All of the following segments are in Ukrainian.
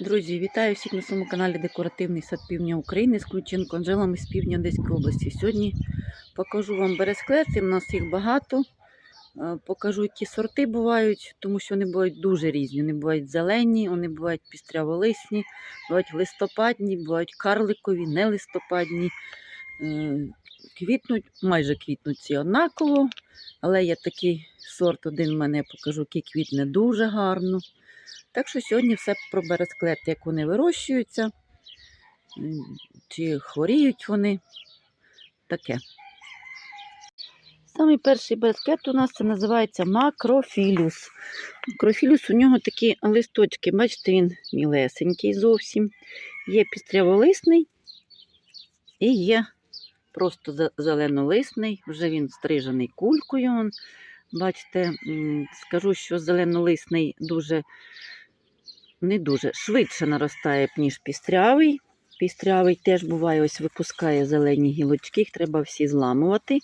Друзі, вітаю всіх на своєму каналі Декоративний сад Півдня України з Ключенко Анжелами з півдня Одеської області. Сьогодні покажу вам бересклети, у нас їх багато. Е, Покажу, які сорти бувають, тому що вони бувають дуже різні. Вони бувають зелені, вони бувають пістряволисні, бувають листопадні, бувають карликові, нелистопадні. Е, Квітнуть, майже квітнуть ці однаково, але є такий сорт, один в мене я покажу, який квітне дуже гарно. Так що сьогодні все про бересклети, як вони вирощуються, чи хворіють вони. Таке. Самий перший бересклет у нас це називається макрофілюс. Макрофілюс у нього такі листочки, бачите, він мілесенький зовсім. Є пістряволисний і є просто зеленолисний, вже він стрижений кулькою. Бачите, скажу, що зеленолисний дуже не дуже швидше наростає, ніж пістрявий. Пістрявий теж буває, ось випускає зелені гілочки, їх треба всі зламувати.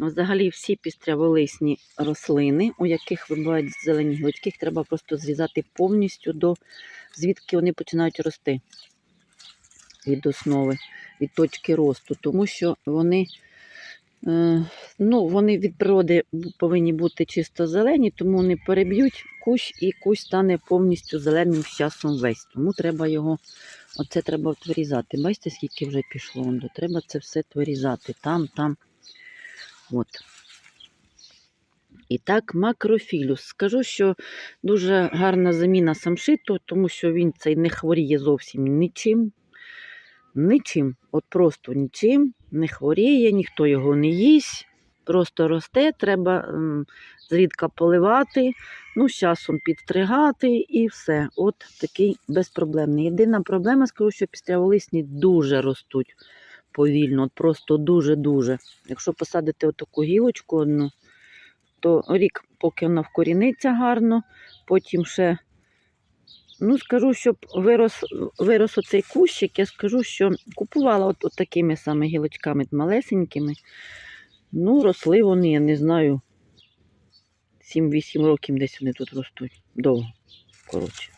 Взагалі всі пістряволисні рослини, у яких вибувають зелені гілочки, їх треба просто зрізати повністю до звідки вони починають рости від основи, від точки росту, тому що вони, ну, вони від природи повинні бути чисто зелені, тому вони переб'ють кущ і кущ стане повністю зеленим з часом весь. Тому треба його, оце треба вирізати. Бачите, скільки вже пішло? Ондо? Треба це все вирізати. Там, там. От. І так, макрофілюс. Скажу, що дуже гарна заміна самшиту, тому що він цей не хворіє зовсім нічим. Нічим, от просто нічим, не хворіє, ніхто його не їсть. Просто росте, треба зрідка поливати, ну, з часом підстригати і все. От такий безпроблемний. Єдина проблема, скажу, що пістряволисні дуже ростуть повільно, от просто дуже-дуже. Якщо посадити отаку гілочку одну, то рік, поки вона вкоріниться гарно, потім ще, ну скажу, щоб вирос, вирос оцей кущик, я скажу, що купувала от, от такими саме гілочками малесенькими. Ну, росли вони, я не знаю, 7-8 років десь вони тут ростуть. Довго, коротше.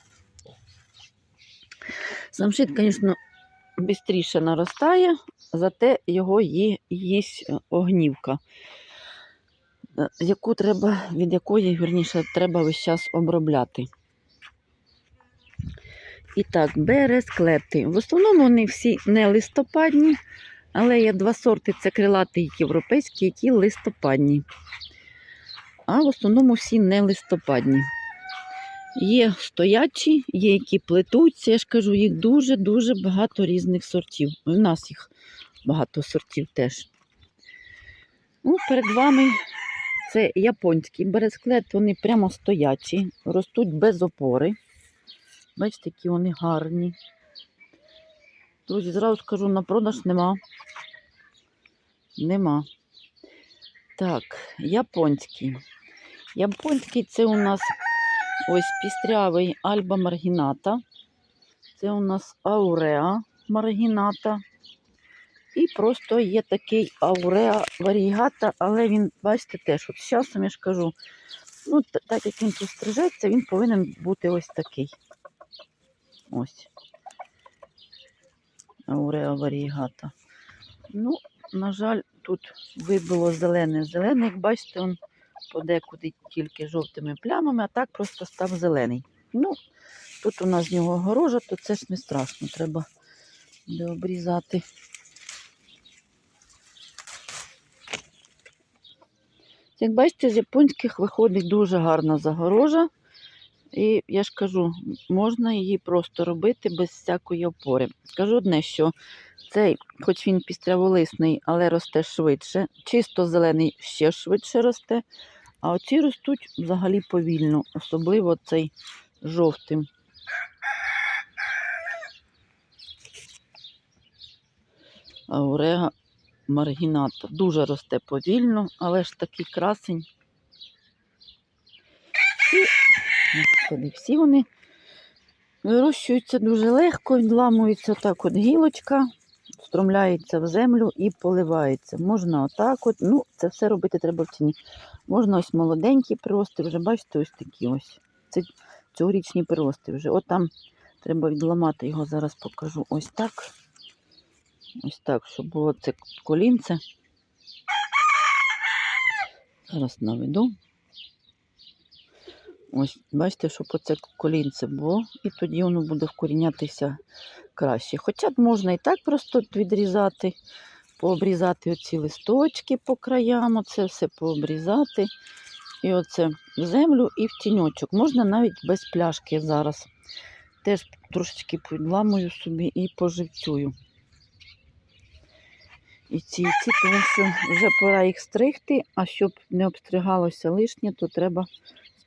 Самшит, звісно, швидше наростає, зате його ї, їсть огнівка, е, яку треба, від якої, вірніше, треба весь час обробляти. І так, бересклети. В основному вони всі не листопадні, але є два сорти: це крилатий європейський, які листопадні. А в основному всі не листопадні. Є стоячі, є які плетуться. Я ж кажу, їх дуже-дуже багато різних сортів. У нас їх багато сортів теж. Ну, перед вами це японський бересклет, вони прямо стоячі, ростуть без опори. Бачите, які вони гарні. Друзі, зразу скажу, на продаж нема. Нема. Так, японський. Японський це у нас ось пістрявий альба маргіната. Це у нас ауреа маргіната. І просто є такий ауреа варігата, але він, бачите, теж от з часом я ж кажу, ну, так як він тут стрижеться, він повинен бути ось такий. Ось. Ауреа варігата. Ну, на жаль, тут вибило зелене зелене, як бачите, он подекуди тільки жовтими плямами, а так просто став зелений. Ну, тут у нас з нього огорожа, то це ж не страшно, треба буде обрізати. Як бачите, з японських виходить дуже гарна загорожа. І я ж кажу, можна її просто робити без всякої опори. Скажу одне, що цей, хоч він пістряволисний, але росте швидше, чисто зелений ще швидше росте, а оці ростуть взагалі повільно, особливо цей жовтим. Аурега маргіната. Дуже росте повільно, але ж такий красень. Господи, всі вони вирощуються дуже легко, відламується так от гілочка, встромляється в землю і поливається. Можна отак от, ну, це все робити треба в ціні. Можна ось молоденькі прирости, вже бачите, ось такі ось. Це цьогорічні прирости вже. От там Треба відламати його, зараз покажу ось так. Ось так, щоб було це колінце. Зараз наведу. Ось, бачите, щоб оце колінце було, і тоді воно буде вкорінятися краще. Хоча б можна і так просто відрізати, пообрізати оці листочки по краям, оце все пообрізати. І оце в землю і в тіньочок. Можна навіть без пляшки зараз. Теж трошечки підламую собі і поживцюю. І ці, і ці, тому що вже пора їх стригти, а щоб не обстригалося лишнє, то треба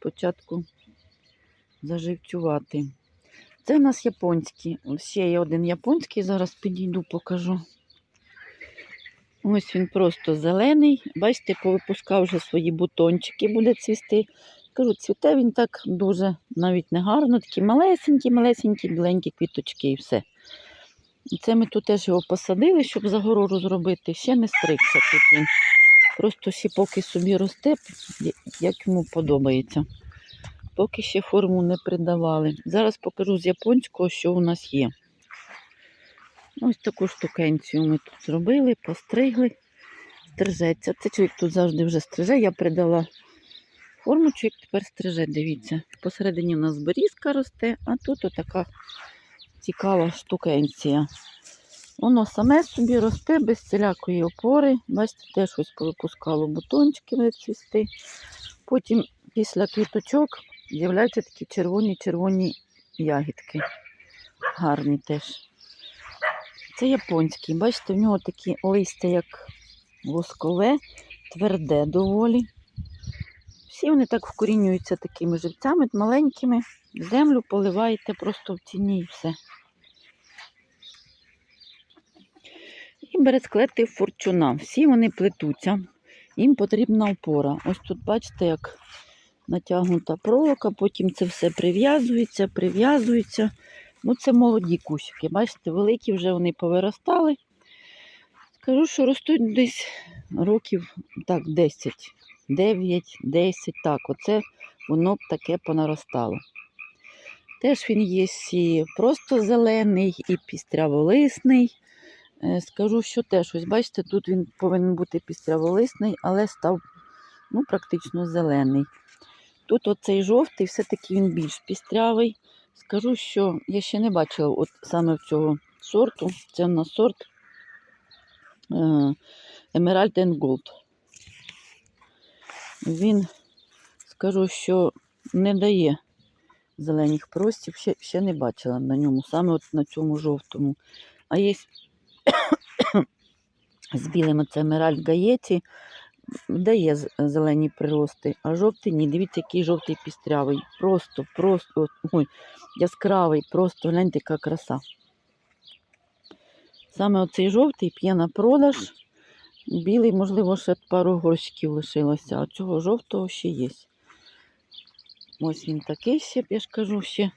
спочатку заживцювати. Це в нас японські. Ще є один японський, зараз підійду, покажу. Ось він просто зелений. Бачите, повипускав вже свої бутончики, буде цвісти. Кажу, цвіте він так дуже навіть не гарно, такі малесенькі, малесенькі, біленькі квіточки і все. Це ми тут теж його посадили, щоб загорору зробити. Ще не стригся тут він. Просто ще поки собі росте, як йому подобається. Поки ще форму не придавали. Зараз покажу з японського, що у нас є. Ось таку штукенцію ми тут зробили, постригли, стрижеться. Це чоловік тут завжди вже стриже. Я придала форму, чоловік тепер стриже, дивіться. Посередині у нас берізка росте, а тут отака цікава штукенція. Воно саме собі росте без всілякої опори. Бачите, теж ось повипускало бутончики буде цвісти. Потім після квіточок з'являються такі червоні-червоні ягідки. Гарні теж. Це японський. Бачите, в нього такі листя, як воскове, тверде доволі. Всі вони так вкорінюються такими живцями, маленькими. Землю поливаєте просто в тіні і все. І бересклети форчуна. Всі вони плетуться. Їм потрібна опора. Ось тут, бачите, як натягнута проволока, потім це все прив'язується, прив'язується. Ну, це молоді кущики. Бачите, великі вже вони повиростали. Скажу, що ростуть десь років так, 10, 9, 10. Так, оце воно б таке понаростало. Теж він є і просто зелений, і пістряволисний. Е, Скажу, що теж, ось бачите, тут він повинен бути пістряволисний, але став ну, практично зелений. Тут оцей жовтий, все-таки він більш пістрявий. Скажу, що я ще не бачила от саме цього сорту. Це в нас сорт е, Emerald and Gold. Він, скажу, що не дає зелених простів, ще, ще не бачила на ньому, саме от на цьому жовтому. А є з білим це Emerald Гаєті, дає з- зелені прирости, а жовтий ні. Дивіться, який жовтий пістрявий. Просто, просто, ой, яскравий, просто гляньте, яка краса. Саме оцей жовтий п'є на продаж. Білий, можливо, ще пару горщиків лишилося, а цього жовтого ще є. Ось він такий ще, я ж кажу, ще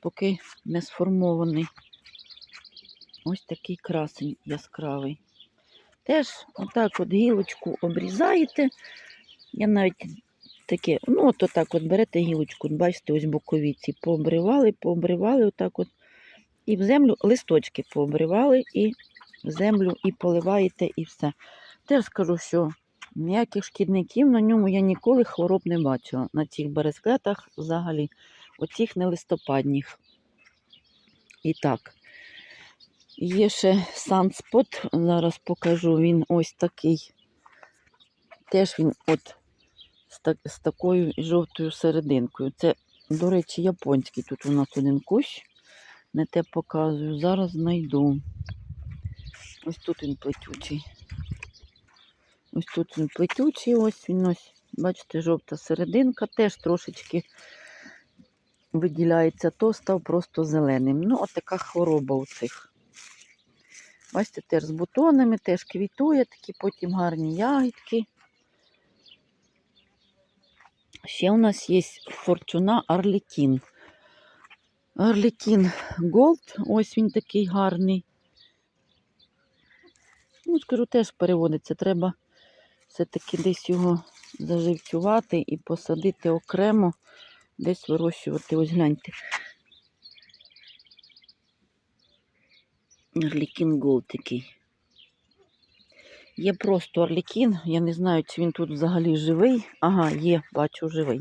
поки не сформований. Ось такий красень яскравий. Теж отак от гілочку обрізаєте. Я навіть таке, ну от отак от берете гілочку, бачите, ось боковіці, пообривали, пообривали отак от. І в землю листочки пообривали, і в землю і поливаєте, і все. Теж скажу, що ніяких шкідників на ньому я ніколи хвороб не бачила. На цих бересклетах взагалі, оцих нелистопадніх. І так. Є ще Sunspot, зараз покажу, він ось такий. Теж він от з, так, з такою жовтою серединкою. Це, до речі, японський. Тут у нас один кущ. Не те показую. Зараз знайду. Ось тут він плетючий. Ось тут він плетючий, ось він ось. Бачите, жовта серединка, теж трошечки виділяється, то став просто зеленим. Ну, от така хвороба у цих. Бачите, теж з бутонами, теж квітує, такі потім гарні ягідки. Ще у нас є форчуна Арлікін. Арлікін Голд, ось він такий гарний. Ну, скажу, теж переводиться. Треба все-таки десь його заживцювати і посадити окремо, десь вирощувати. Ось гляньте. Орлікін Голд такий. Є просто Орлікін. Я не знаю, чи він тут взагалі живий. Ага, є, бачу, живий.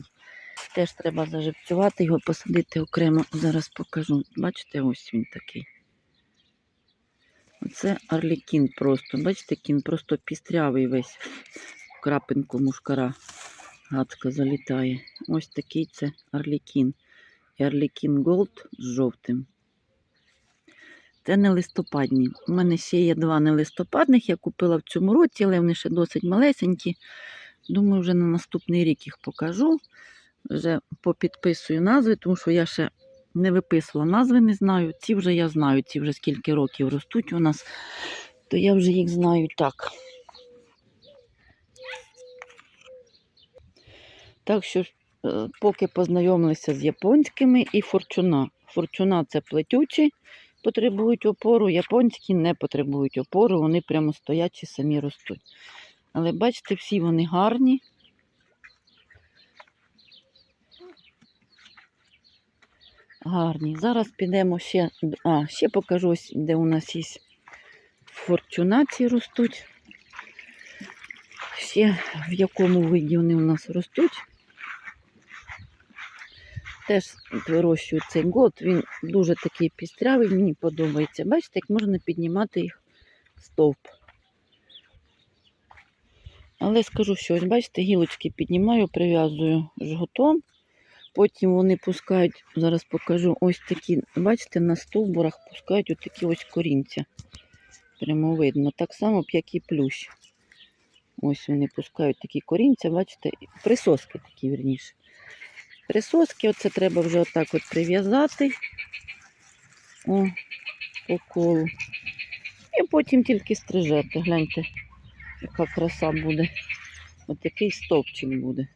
Теж треба заживцювати його, посадити окремо. Зараз покажу. Бачите, ось він такий. Оце Орлікін просто. Бачите, кін просто пістрявий весь. Крапинку мушкара. Гадка залітає. Ось такий це Орлікін. І Орлікін Голд з жовтим. Це не листопадні. У мене ще є два нелистопадних. Я купила в цьому році, але вони ще досить малесенькі. Думаю, вже на наступний рік їх покажу. Вже попідписую назви, тому що я ще не виписувала назви, не знаю. Ці вже я знаю, ці вже скільки років ростуть у нас, то я вже їх знаю так. Так що, е, поки познайомилися з японськими і форчуна. Форчуна це плетючі, потребують опору, японські не потребують опору, вони прямо стоячі, самі ростуть. Але бачите, всі вони гарні. Гарні. Зараз підемо ще. А, ще покажу, де у нас є форчунаці ростуть. Ще в якому виді вони у нас ростуть. Теж вирощую цей год. Він дуже такий пістрявий, мені подобається. Бачите, як можна піднімати їх стовп. Але скажу, що бачите, гілочки піднімаю, прив'язую жгутом. Потім вони пускають, зараз покажу, ось такі, бачите, на стовбурах пускають ось такі ось корінця. Прямо видно. Так само, як і плющ. Ось вони пускають такі корінця, бачите, присоски такі, вірніше. Присоски, оце треба вже отак от прив'язати. О, по колу. І потім тільки стрижете. Гляньте, яка краса буде. От такий стовпчик буде.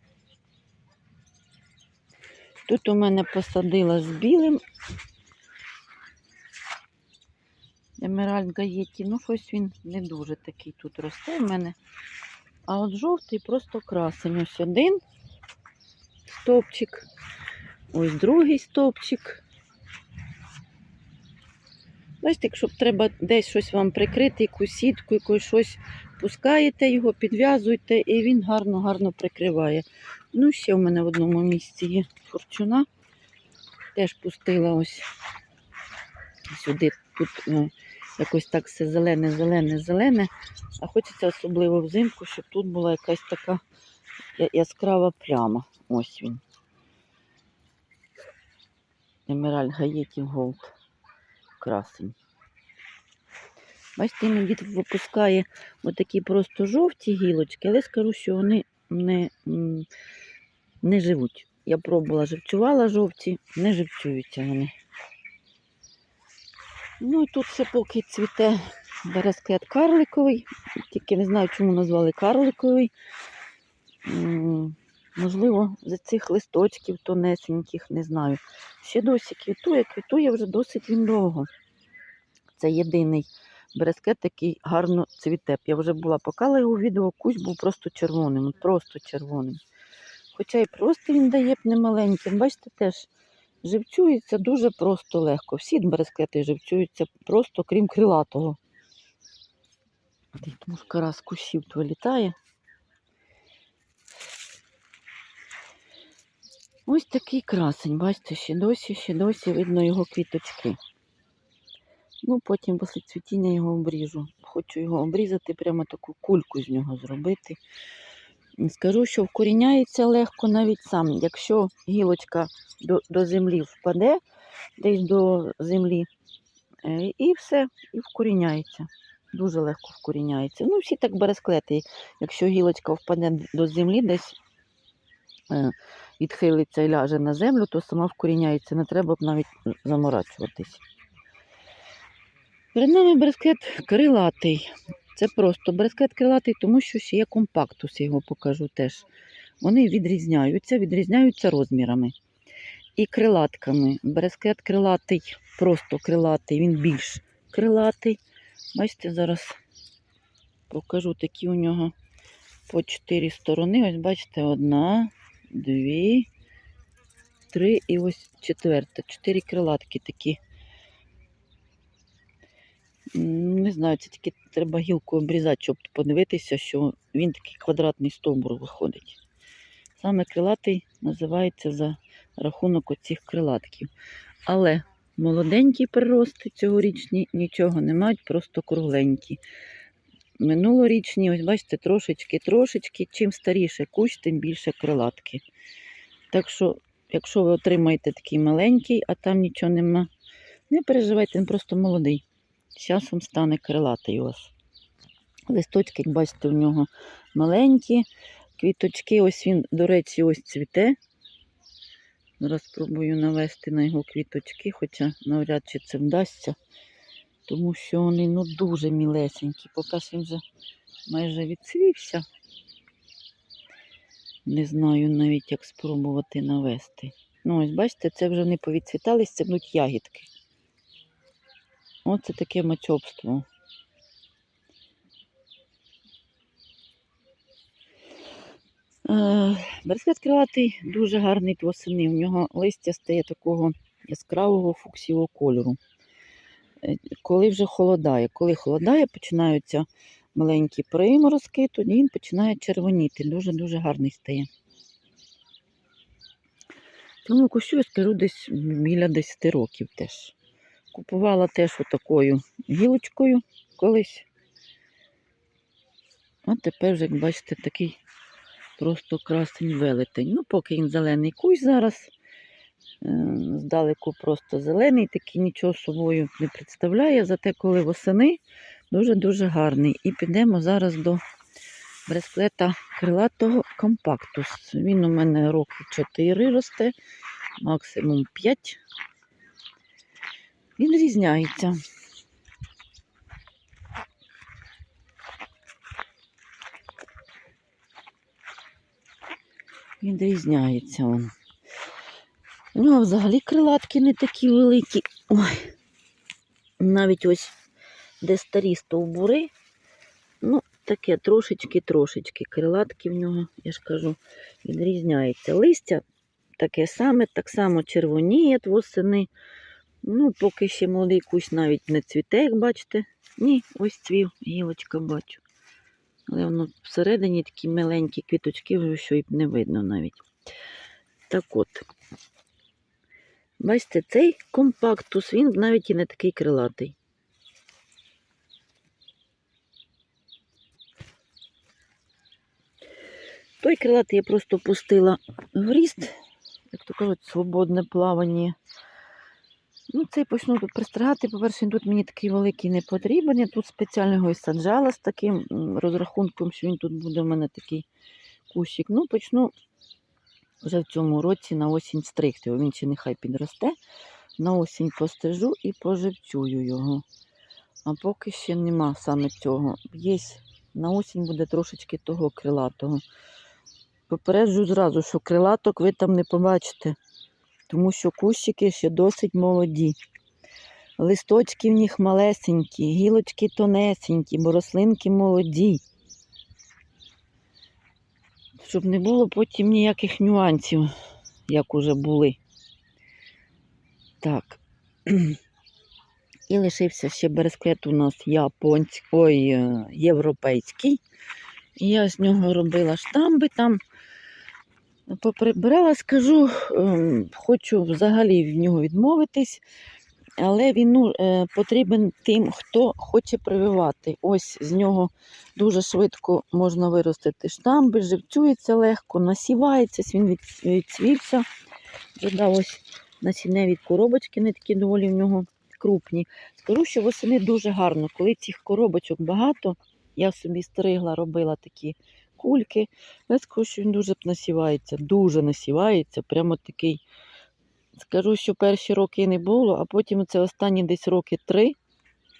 Тут у мене посадила з білим. Емеральд Гаєті. Ну, щось він не дуже такий тут росте в мене. А от жовтий просто красень. Ось один стовпчик. Ось другий стовпчик. Бачите, якщо треба десь щось вам прикрити, якусь сітку, якось щось пускаєте його, підв'язуєте, і він гарно-гарно прикриває. Ну, ще в мене в одному місці є форчуна. Теж пустила ось сюди. Тут е, якось так все зелене, зелене, зелене. А хочеться особливо взимку, щоб тут була якась така яскрава пляма. Ось він. Емераль Гаєті Голд. Красень. Бачите, іноді випускає отакі просто жовті гілочки, але скажу, що вони не, не живуть. Я пробувала, живцювала жовті, не живцюються вони. Ну і тут ще поки цвіте берескет карликовий, тільки не знаю, чому назвали карликовий. Можливо, з цих листочків тонесеньких, не знаю. Ще досі квітує, квітує вже досить він довго. Це єдиний берескет, який гарно цвіте. Я вже була покала його відео, кусь був просто червоним, просто червоним. Хоча і просто він дає б немаленьким. Бачите, теж живцюється дуже просто легко. Всі берескети живцюються просто, крім крилатого. Мушкара з кущів то літає. Ось такий красень, бачите, ще досі, ще досі видно його квіточки. Ну, потім після цвітіння його обріжу. Хочу його обрізати, прямо таку кульку з нього зробити. Скажу, що вкоріняється легко навіть сам. Якщо гілочка до, до землі впаде, десь до землі, е, і все, і вкоріняється. Дуже легко вкоріняється. Ну, всі так бересклети. Якщо гілочка впаде до землі, десь е, відхилиться і ляже на землю, то сама вкоріняється. Не треба б навіть заморачуватись. Перед нами берескет крилатий. Це просто берескет крилатий, тому що ще є компактус, я його покажу теж. Вони відрізняються, відрізняються розмірами. І крилатками. Берескет крилатий, просто крилатий, він більш крилатий. Бачите, зараз покажу такі у нього по чотири сторони. Ось бачите, одна, дві, три і ось четверта. Чотири крилатки такі. Не знаю, це тільки треба гілку обрізати, щоб подивитися, що він такий квадратний стовбур виходить. Саме крилатий називається за рахунок оцих крилатків. Але молоденькі прирости цьогорічні нічого не мають, просто кругленькі. Минулорічні, ось бачите, трошечки-трошечки. Чим старіше кущ, тим більше крилатки. Так що, якщо ви отримаєте такий маленький, а там нічого нема, не переживайте, він просто молодий. З часом стане крилатий у вас. Листочки, як бачите, у нього маленькі. Квіточки, ось він, до речі, ось цвіте. Зараз спробую навести на його квіточки, хоча навряд чи це вдасться, тому що вони ну, дуже мілесенькі. Поки він вже майже відцвівся. Не знаю навіть, як спробувати навести. Ну, ось бачите, це вже не повідцвітались, це будуть ягідки. Оце таке мацьобство. Е, Берескет крилатий дуже гарний восени. У нього листя стає такого яскравого фуксівого кольору. Коли вже холодає, коли холодає, починаються маленькі приморозки, тоді він починає червоніти. Дуже-дуже гарний стає. Тому кущу я скажу десь біля 10 років теж. Купувала теж отакою гілочкою колись. А тепер вже, як бачите, такий просто красень велетень. Ну, поки він зелений кущ зараз. Здалеку просто зелений, такий нічого собою не представляє. Зате коли восени дуже-дуже гарний. І підемо зараз до бресклета крилатого компактус. Він у мене років 4 росте, максимум 5. Він різняється. Він різняється. Он. У нього взагалі крилатки не такі великі. Ой. Навіть ось де старі стовбури. Ну, таке трошечки-трошечки. Крилатки в нього, я ж кажу, відрізняється. Листя таке саме, так само червоніє восени. Ну, поки ще молодий кущ навіть не цвіте, як бачите. Ні, ось цвів, гілочка бачу. Але воно всередині такі миленькі квіточки, вже що і не видно навіть. Так от. Бачите, цей компактус, він навіть і не такий крилатий. Той крилатий я просто пустила в ріст, як то кажуть, свободне плавання. Ну, цей почну тут пристригати. По-перше, він тут мені такий великий не потрібен. Я тут спеціально його і саджала з таким розрахунком, що він тут буде в мене такий кущик. Ну, почну вже в цьому році на осінь стригти. Він ще нехай підросте. На осінь постежу і поживцюю його. А поки ще нема саме цього. Є на осінь буде трошечки того крилатого. Попереджу зразу, що крилаток ви там не побачите, тому що кущики ще досить молоді. Листочки в них малесенькі, гілочки тонесенькі, бо рослинки молоді. Щоб не було потім ніяких нюансів, як уже були. Так. І лишився ще бересклет у нас японський, ой, е, європейський. І я з нього робила штамби там. Поприбирала, скажу, ем, хочу взагалі в нього відмовитись, але він ну, е, потрібен тим, хто хоче прививати. Ось з нього дуже швидко можна виростити штамби, живцюється легко, насівається, він від- відцвівся. Вже дав ось насінневі коробочки, не такі доволі в нього крупні. Скажу, що восени дуже гарно, коли цих коробочок багато, я собі стригла, робила такі кульки. Я скажу, що він дуже насівається, дуже насівається, прямо такий. Скажу, що перші роки не було, а потім це останні десь роки три.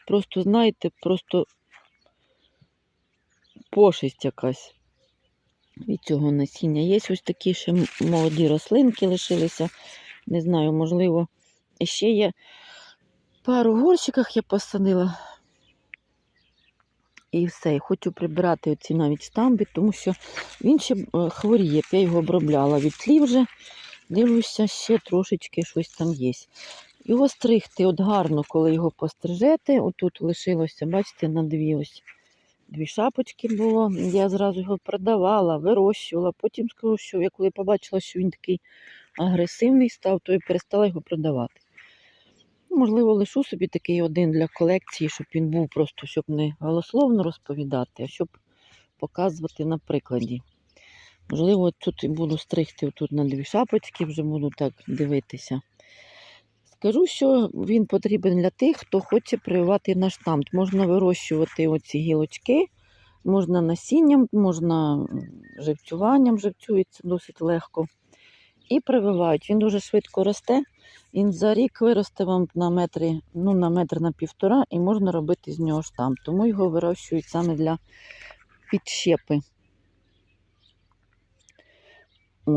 Просто, знаєте, просто пошесть якась від цього насіння. Є ось такі ще молоді рослинки лишилися. Не знаю, можливо, ще є пару горщиках я посадила. І все, і хочу прибирати оці навіть штамби, тому що він ще е, хворіє. Я його обробляла від тлі вже. Дивлюся, ще трошечки щось там є. Його стригти от гарно, коли його пострижете. Отут лишилося, бачите, на дві ось дві шапочки було. Я зразу його продавала, вирощувала. Потім скажу, що я коли побачила, що він такий агресивний став, то і перестала його продавати. Можливо, лишу собі такий один для колекції, щоб він був просто, щоб не голословно розповідати, а щоб показувати на прикладі. Можливо, тут буду стригти тут на дві шапочки, вже буду так дивитися. Скажу, що він потрібен для тих, хто хоче прививати на штамп. Можна вирощувати оці гілочки, можна насінням, можна живцюванням, живцюється досить легко. І прививають. Він дуже швидко росте. Він за рік виросте вам на метри, ну, на метр на півтора, і можна робити з нього штамп. Тому його вирощують саме для підщепи.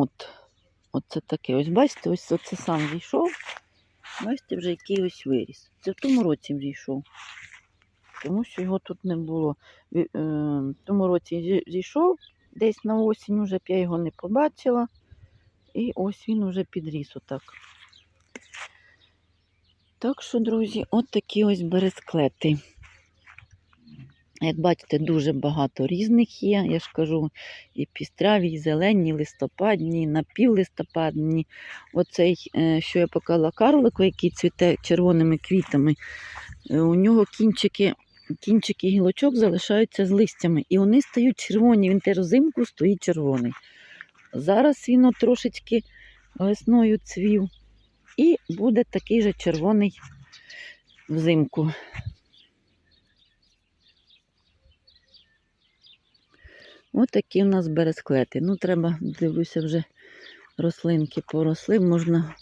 От. Оце таке. Ось бачите, ось оце сам зійшов. Бачите, вже який ось виріс. Це в тому році зійшов. Тому що його тут не було. Е, В тому році зійшов, десь на осінь уже я його не побачила. І ось він уже підріс отак. Так що, друзі, от такі ось бересклети. Як бачите, дуже багато різних є. Я ж кажу, і пістряві, і зелені, і листопадні, і напівлистопадні. Оцей, е, що я показала карлику, який цвіте червоними квітами, е, у нього кінчики, кінчики гілочок залишаються з листями. І вони стають червоні. Він теж взимку стоїть червоний. Зараз він трошечки весною цвів. І буде такий же червоний взимку. Ось такі у нас бересклети. Ну, треба, дивлюся, вже рослинки поросли. Можна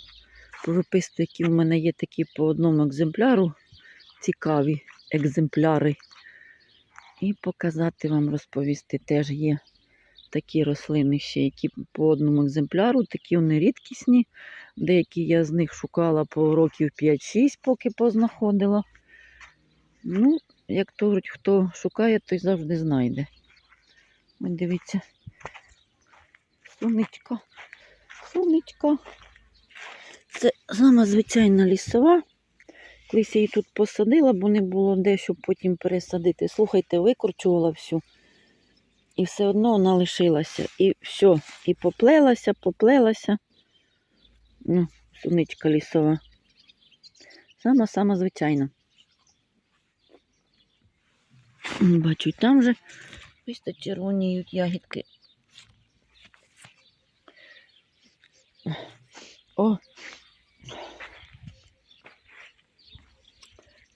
повиписати, які в мене є такі по одному екземпляру, цікаві екземпляри. І показати вам, розповісти. Теж є такі рослини ще, які по одному екземпляру, такі вони рідкісні. Деякі я з них шукала по років 5-6, поки познаходила. Ну, як то хто шукає, той завжди знайде. Ось дивіться. Сонечко. Сонечко. Це сама звичайна лісова. Колись її тут посадила, бо не було де, щоб потім пересадити. Слухайте, викорчувала всю. І все одно вона лишилася. І все, і поплелася, поплелася. Ну, суничка лісова. Сама-сама звичайна. Бачу, там вже ось червоніють ягідки. О!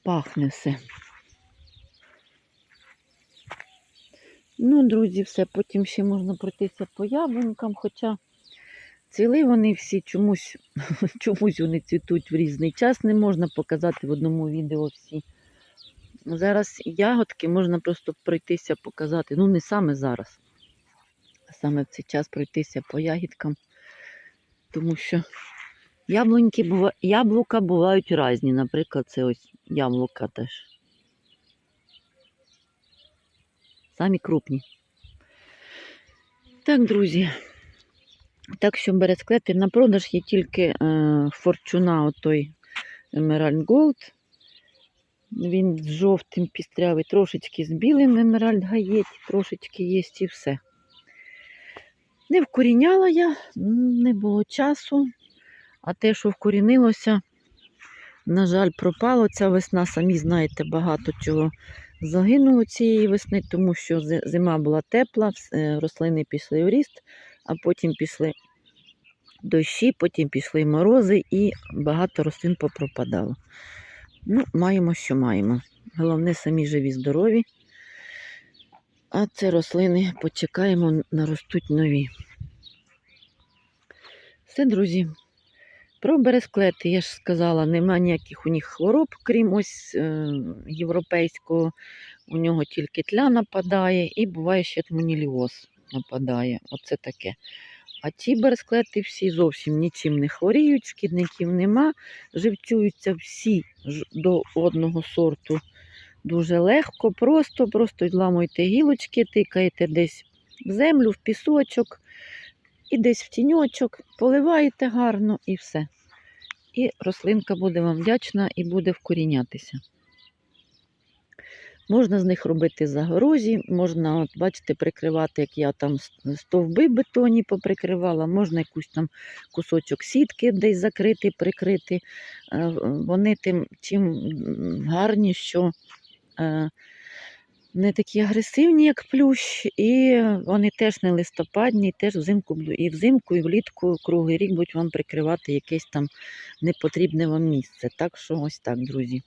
Пахне все. Ну, друзі, все. Потім ще можна пройтися по яблунькам, хоча цвіли вони всі чомусь, чомусь вони цвітуть в різний час. Не можна показати в одному відео всі. Зараз ягодки можна просто пройтися, показати. Ну, не саме зараз, а саме в цей час пройтися по ягідкам. Тому що яблуньки яблука бувають різні. Наприклад, це ось яблука теж. Самі крупні. Так, друзі. Так що бересклети на продаж є тільки е, форчуна, отой Emerald Gold. Він з жовтим пістрявий, трошечки з білим Emerald гаєть, трошечки є і все. Не вкоріняла я, не було часу. А те, що вкорінилося, на жаль, пропало. Ця весна, самі знаєте, багато чого загинуло цієї весни, тому що зима була тепла, е, рослини пішли в ріст, а потім пішли дощі, потім пішли морози і багато рослин попропадало. Ну, маємо, що маємо. Головне, самі живі, здорові. А це рослини почекаємо, наростуть нові. Все, друзі. Про бересклети, я ж сказала, нема ніяких у них хвороб, крім ось е, європейського. У нього тільки тля нападає і буває ще тмоніліоз нападає. Оце таке. А ті бересклети всі зовсім нічим не хворіють, шкідників нема, живцюються всі до одного сорту дуже легко, просто, просто зламуєте гілочки, тикаєте десь в землю, в пісочок і десь в тіньочок, поливаєте гарно і все. і рослинка буде вам вдячна і буде вкорінятися. Можна з них робити загорожі, можна, от, бачите, прикривати, як я там стовби бетоні поприкривала, можна якусь там кусочок сітки десь закрити, прикрити. Е, Вони тим чим гарні, що е, не такі агресивні, як плющ, і вони теж не листопадні, теж взимку і взимку, і влітку круглий рік будуть вам прикривати якесь там непотрібне вам місце. Так що ось так, друзі.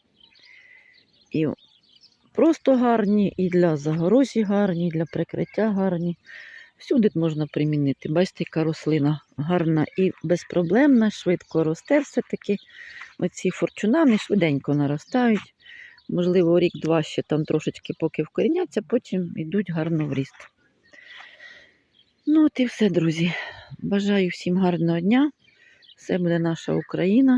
І просто гарні, і для загорожі гарні, і для прикриття гарні. Всюди можна примінити. Бачите, яка рослина гарна і безпроблемна, швидко росте все-таки. Оці форчунани швиденько наростають. Можливо, рік-два ще там трошечки поки вкоріняться, потім йдуть гарно в ріст. Ну, от і все, друзі. Бажаю всім гарного дня. Все буде наша Україна.